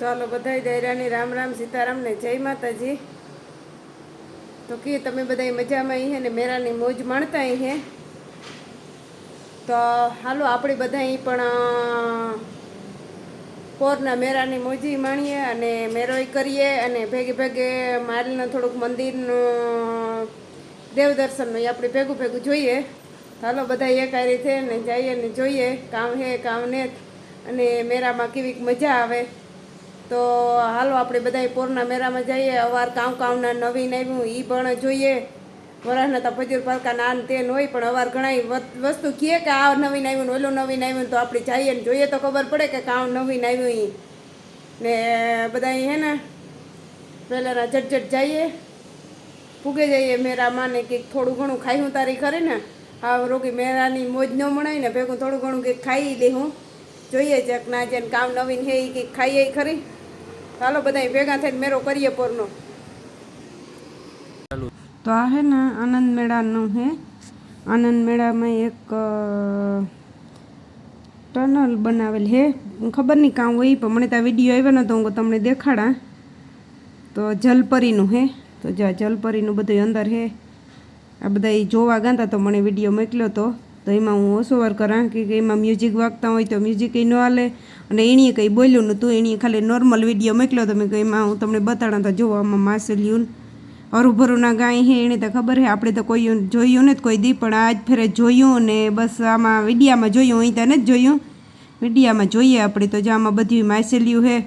ચાલો બધાય દૈરાની રામ રામ સીતારામ ને જય માતાજી. તો કે તમે બધાય મજામાં અહીં ને મેરાની મોજ માણતા અહીં તો હાલો, આપણે બધા અહીં પણ પોરના મેરાની મોજી માણીએ અને મેરોય કરીએ અને ભેગે ભેગે માલનું થોડુંક મંદિરનું દેવ દર્શનનું આપણે ભેગું ભેગું જોઈએ. હાલો બધા એક આ રીતે ને જઈએ ને જોઈએ, કામ હે, કામ ને અને મેરામાં કેવીક મજા આવે. તો હાલો આપણે બધા પોરના મેરામાં જઈએ. અવાર કામ કામના નવીન આવ્યું એ પણ જોઈએ. વરાહના તો ફજૂર પાલકા ના તે હોય, પણ અવાર ઘણા વસ્તુ કહે કે આ નવીન આવ્યું ને ઓલું નવીન આવ્યું તો આપણે જઈએ ને જોઈએ તો ખબર પડે કે કામ નવીન આવ્યું એ ને બધા હે ને, પહેલાંના ઝટઝટ જઈએ. પૂગે જઈએ મેરામાં ને કંઈક થોડું ઘણું ખાઈ તારી ખરી ને. આ રોગી મેરાની મોજ ન મણાય ને, ભેગું થોડું ઘણું કંઈક ખાઈ લે હું. જોઈએ ચેક ના જેને કામ નવીન હે એ કંઈક ખાઈએ ખરી. ચાલો બધા ભેગા થઈને મેરો કરીએ પોરનો. તો આ હે ને આનંદ મેળાનું હે. આનંદ મેળામાં એક ટનલ બનાવેલ હે. ખબર નહીં કામ હોય પણ મને ત્યાં વીડિયો આવ્યો નતો, હું તમને દેખાડા. તો જલપરીનું હે. તો જ્યાં જલપરીનું બધું અંદર હે. આ બધા જોવા ગાતા તો મને વીડિયો મોકલ્યો તો. તો એમાં હું ઓસોવાર કરા કે કે એમાં મ્યુઝિક વાગતા હોય તો મ્યુઝિક ન હાલે. અને એણીએ કંઈ બોલ્યું નહોતું એણીએ ખાલી નોર્મલ વીડિયો મોકલ્યો તો મેં કહ્યું, એમાં હું તમને બતાડા તો જોવા આમાં માસેલ્યું હરુભરુના ગાય હે એને તો ખબર હે, આપણે તો કોઈ જોયું નથી, કોઈ દી પણ આજ ફેરે જોયું ને બસ આમાં વિડીયામાં જોયું અહીં તો નથી જોયું. વિડીયામાં જોઈએ આપણે તો જે આમાં બધી માસેલ્યું હે.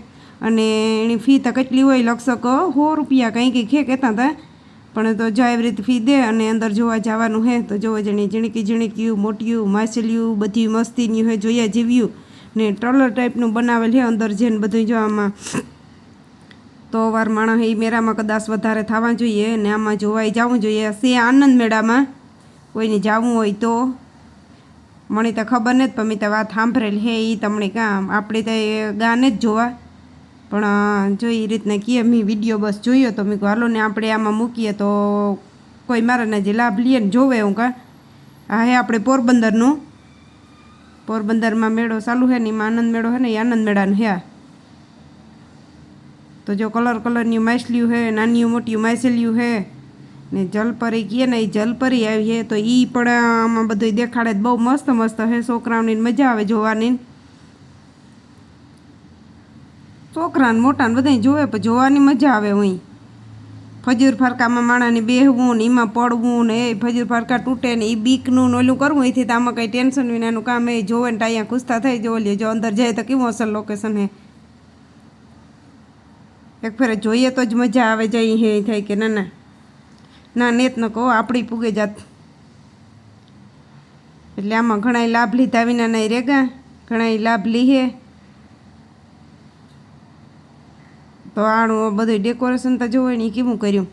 અને એની ફી તો કેટલી હોય લક્ષકો સો રૂપિયા કંઈ કંઈક ખે કહેતા હતા. પણ તો જો એવી ફી દે અને અંદર જોવા જવાનું હે, તો જોવો જણી ઝીણકી ઝીણક્યું મોટિયું, માછલીયું, બધી મસ્તીની હે જોયા જેવ્યું. ને ટ્રોલર ટાઈપનું બનાવેલ હે અંદર જેને બધું જો આમાં. તો વાર માણસ એ મેળામાં કદાચ વધારે થવા જોઈએ ને આમાં જોવાય જવું જોઈએ. સે આનંદ મેળામાં કોઈને જવું હોય તો મને તો ખબર નથી, પણ મેં તો વાત સાંભળેલ હે એ તમને કામ આપણે તો ગાને જ જોવા. પણ જો એ રીતના કીએ મેં વીડિયો બસ જોયો તો મેં કહું હાલો ને આપણે આમાં મૂકીએ તો કોઈ મારાને જે લાભ લઈએ ને જોવે હું કા. આ હે આપણે પોરબંદરનું. પોરબંદરમાં મેળો ચાલુ છે ને, એમાં આનંદ મેળો છે ને એ આનંદ મેળાનો હે તો જો કલર કલરની માછલીઓ છે નાની મોટી માછલીઓ છે ને જલપરી કહીએ ને એ જલપરી આવી છે તો એ પણ આમાં બધું દેખાડે બહુ મસ્ત મસ્ત છે છોકરાઓની મજા આવે જોવાની છોકરાને મોટાને બધાય જોવે પણ જોવાની મજા આવે હું ફજૂર ફરકામાં માણાને બેહવું ને એમાં પડવું ને એ ફજૂર ફરકા તૂટે ને એ બીકનું ને ઓલું કરવું, એથી તો આમાં કંઈ ટેન્શન વિનાનું કામ એ જોવે ને અહીંયા ખુશતા થઈ જો લ્યો જો અંદર જાય તો કેવું અસલ લોકેશન હે? એક ફેરે જોઈએ તો જ મજા આવે જાય હે થાય કે ના ના. ના, નેત ન કહો, આપણી પૂગે જાત. એટલે આમાં ઘણા લાભ લીધા વિના નહીં રેગા ઘણા લાભ લીહે. તો આનું બધું ડેકોરેશન તો જોવે ને એ કેવું કર્યું?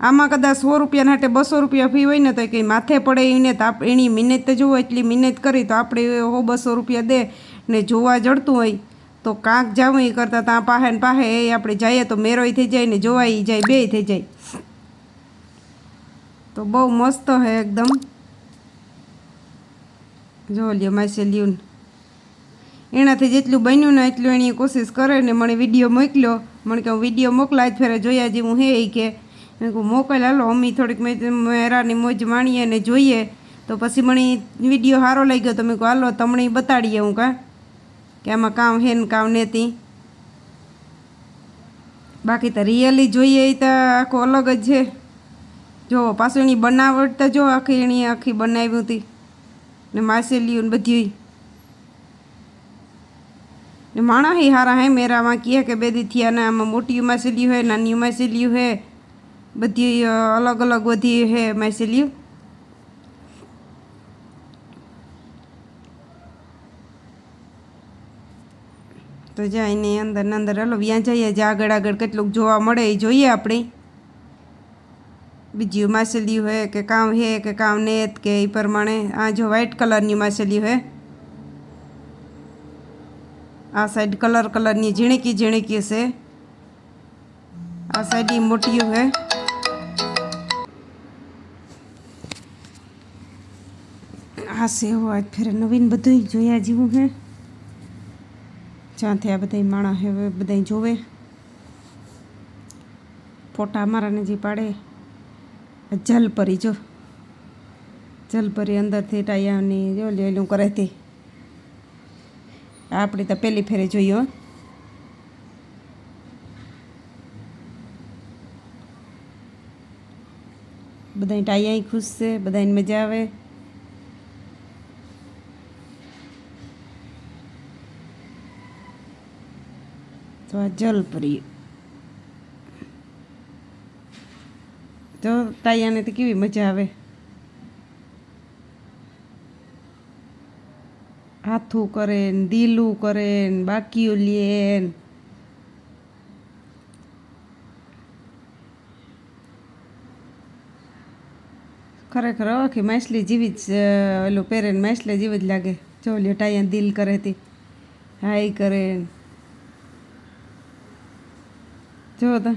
આમાં કદાચ સો રૂપિયા હાટે બસો રૂપિયા ફી હોય ને તો કંઈ માથે પડે એને તો આપ, એની મહેનત તો જુઓ એટલી મહેનત કરી તો આપણે હો બસો રૂપિયા દે ને જોવા જડતું હોય. તો કાંક જાવું એ કરતાં ત્યાં પાહે ને પાહે એ આપણે જઈએ તો મેરોય થઈ જાય ને જોવાય જાય, બેય થઈ જાય. તો બહુ મસ્ત હે એકદમ. જો લ્યો માસે લ્યું એનાથી જેટલું બન્યું ને એટલું એની કોશિશ કરે ને મને વીડિયો મોકલ્યો. મને કે વીડિયો મોકલા જ ફેરે જોયા જેવું હે કે. મેં કહું મોકલ, હાલો, અમી થોડીક મેં મેરાની મોજ માણીએ ને જોઈએ. તો પછી મને વીડિયો સારો લાગ્યો તો મેં કહું હાલો, તમને બતાડીએ હું કાં. કે આમાં કામ હે ને કામ નેતી. બાકી તો રિયલી જોઈએ એ તો આખો અલગ જ છે. જો પાછું એની બનાવટ તો જો આખી એની આખી બનાવી હતી. ને માસેલીઓ ને બધી ને માણસ હી હારા હે, મેરામાં કહે કે બેદી થયા ને આમાં મોટી માછલીઓ હે નાની માછલીઓ હે, બધી અલગ અલગ બધી હે માછલીઓ તો જાય એની અંદર ને અંદર, હલો, વ્યાં જઈએ, જે આગળ આગળ કેટલુંક જોવા મળે એ જોઈએ આપણે. બીજી માછલી હોય કે કામ હે કે કામ નેત કે એ પ્રમાણે. આ જો વ્હાઇટ કલરની માછલી હે. આ સાઈડ કલર કલરની ઝીણકી ઝીણકી છે આ સાઈડ એ મોટી હે આ સેવો આજ ફેર નવીન બધું જોયા જેવું હે જ્યાંથી આ બધા માણસ હવે બધા જોવે ફોટા અમારાને જે પાડે જલપરી જો જલપરી અંદરથી ટાયાની જો લેલું કરે તે આપણી તો પહેલી ફેરે જોઈએ બધા ટાયા ખુશ છે બધાને મજા આવે. તો આ જલપરી. તો ટાયાને તો કેવી મજા આવે? હાથું કરે ને દીલું કરે ને બાકીઓ લે ખરેખર આખી માછલી જેવી જ ઓલું પહેરે માછલી જેવી જ લાગે. જો લ્યો ટાયા દિલ કરે તે, હાય કરે જો તો.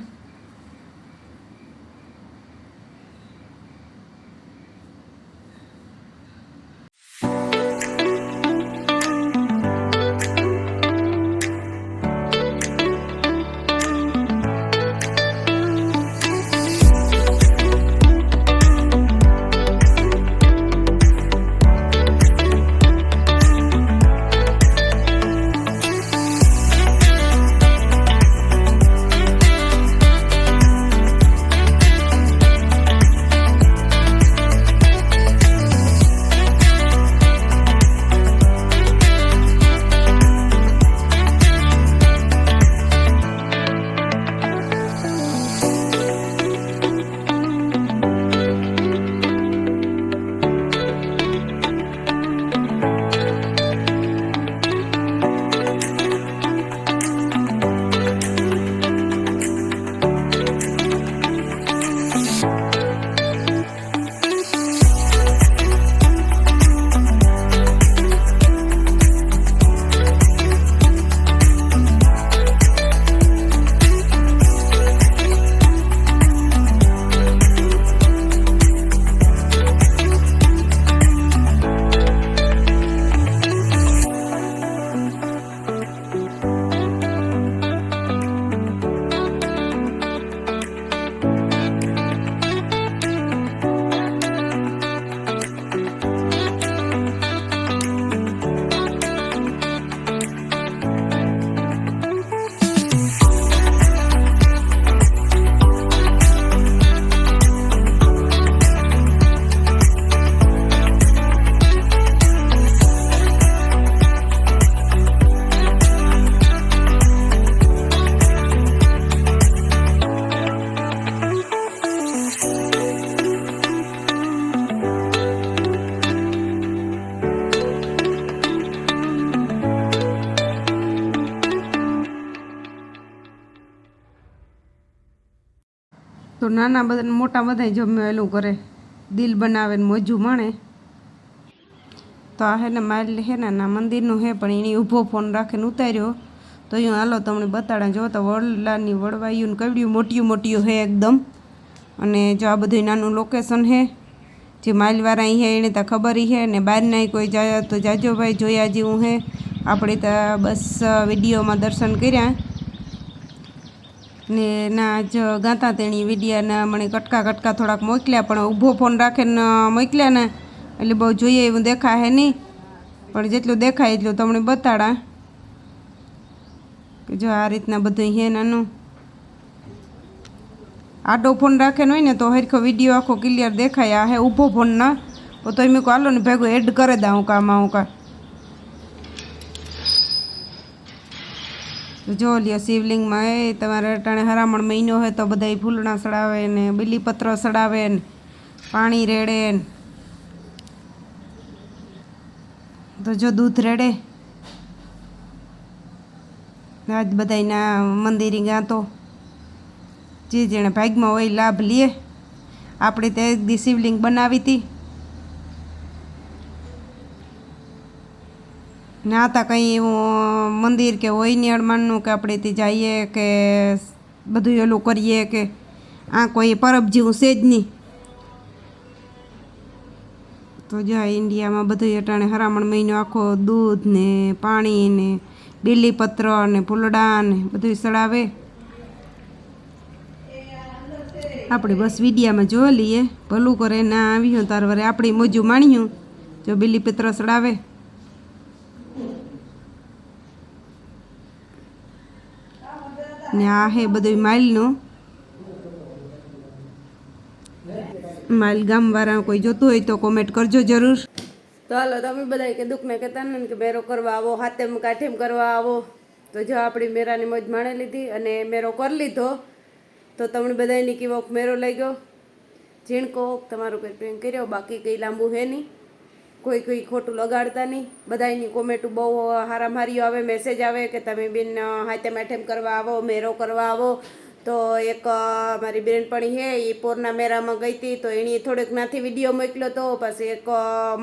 નાના બધા, મોટા બધા જમે એલું કરે, દિલ બનાવે ને મોજું માણે. તો આ હે ને માલ હે ને ના મંદિરનું હે, પણ એની ઊભો ફોન રાખીને ઉતાર્યો. તો અહીંયા હાલો તમને બતાડા જો તો વડલાની વડવાયું ને કવડ્યું, મોટિયું મોટિયું હે એકદમ. અને જો આ બધું નાનું લોકેશન હે, જે માલવાળા અહીં હે, એને તો ખબર હે ને બહારના કોઈ જાય તો જાજો ભાઈ જોયા જેવું હે. આપણે તો બસ વિડીયોમાં દર્શન કર્યા. ને ના જ ગાતા તેણી વિડીયાના મને કટકા કટકા થોડાક મોકલ્યા, પણ ઊભો ફોન રાખીને મોકલ્યા ને. એટલે બહુ જોઈએ એવું દેખાય નહીં. પણ જેટલું દેખાય એટલું તમને બતાડા. જો આ રીતના બધું હે નાનું. આડો ફોન રાખેલો હોય ને તો હરખો વીડિયો આખો ક્લિયર દેખાય. આ હે ઊભો ફોન ના. તો એમ કહું, હાલો ને ભેગો એડ કરી દઉં કામ હું કા જો લ્યો, શિવલિંગમાં એ તમારે અટાણે હરામણ મહિનો હોય તો બધા ફૂલણા સડાવે ને બીલીપત્ર સડાવે ને પાણી રેડે ને. તો જો દૂધ રેડે. આજ બધાયના મંદિરે ગાતો. જે જેણે ભાગમાં હોય લાભ લે. આપણે તે શિવલિંગ બનાવી હતી. ના હતા કંઈ એવું મંદિર કે હોય ને અડમાનનું કે આપણે તે જઈએ કે બધું એલું કરીએ કે આ કોઈ પરબ જેવું છે જ નહીં. તો જો ઇન્ડિયામાં બધું અટાણે હરામણ મહિનો આખો દૂધ ને પાણી ને બીલીપત્ર ને ફૂલડા ને બધું સડાવે આપણે બસ વિડિયામાં જોઈ લઈએ. ભલું કરે ના આવ્યું તાર વરે આપણી મોજું માણ્યું. જો બીલીપત્ર સડાવે ને આ હે બધું માઇલનું. માઇલ ગામવાળા કોઈ જોતું હોય તો કોમેન્ટ કરજો જરૂર. તો હાલો તમે બધા કે દુઃખને કહેતા ને કે મેરો કરવા આવો, હાથેમ કાઠેમ કરવા આવો. તો જો આપણી મેરાની મોજ માણી લીધી અને મેરો કરી લીધો, તો તમને બધાની કેવો મેરો લઈ ગયો ઝીણકો, તમારો કંઈ પ્રેમ કર્યો? બાકી કંઈ લાંબુ હે નહીં. કોઈ કોઈ ખોટું લગાડતા નહીં. બધાની કોમેન્ટો બહુ હારામારીઓ આવે મેસેજ આવે કે તમે બેન હાથે માઠેમ કરવા આવો મેરો કરવા આવો. તો એક મારી બેનપણી હે એ પોરના મેરામાં ગઈ હતી તો એણે થોડેક નાથી વીડિયો મોકલ્યો તો પછી એક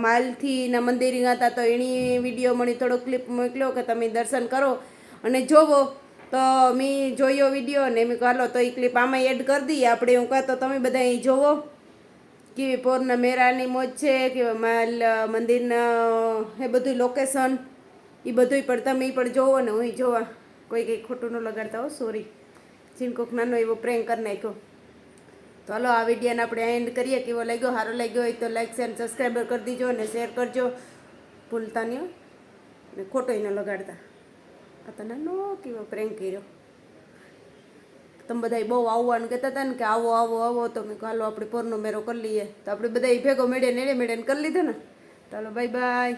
માલથી ના મંદિર હતા તો એની વીડિયો મળી થોડો ક્લિપ મોકલ્યો કે તમે દર્શન કરો. અને જોવો તો મેં જોયો વીડિયો ને મેં કહ્યું, તો એ ક્લિપ આમાં એડ કરી દઈએ આપણે હું કહેતો તમે બધા જોવો. કેવી પોરના મેરાની મોજ છે કેવા માલ, મંદિરના એ બધું લોકેશન એ બધું પણ તમે પણ જોવો ને હું જોવા. કોઈ કંઈ ખોટું ન લગાડતા હો સોરી જીન કોક નાનો એવો પ્રેંગ કરી નાખ્યો. તો હાલો, આ વિડીયોને આપણે એન્ડ કરીએ. કેવો લાગ્યો? સારો લાગ્યો હોય તો લાઈક શેર સબસ્ક્રાઈબર કરી દીજો અને શેર કરજો. ભૂલતા નહીં હો. ને ખોટોય ન લગાડતા. આ તો નાનો કેવો પ્રેંગ કર્યો. તમે બધા બહુ આવવાનું કહેતા હતા ને કે આવો આવો આવો, તો મેં હાલો, આપણે પોરનો મેરો કરી લઈએ. તો આપણે બધા ભેગો મેળે નેડે મેળે કરી લીધો ને. ચાલો બાય બાય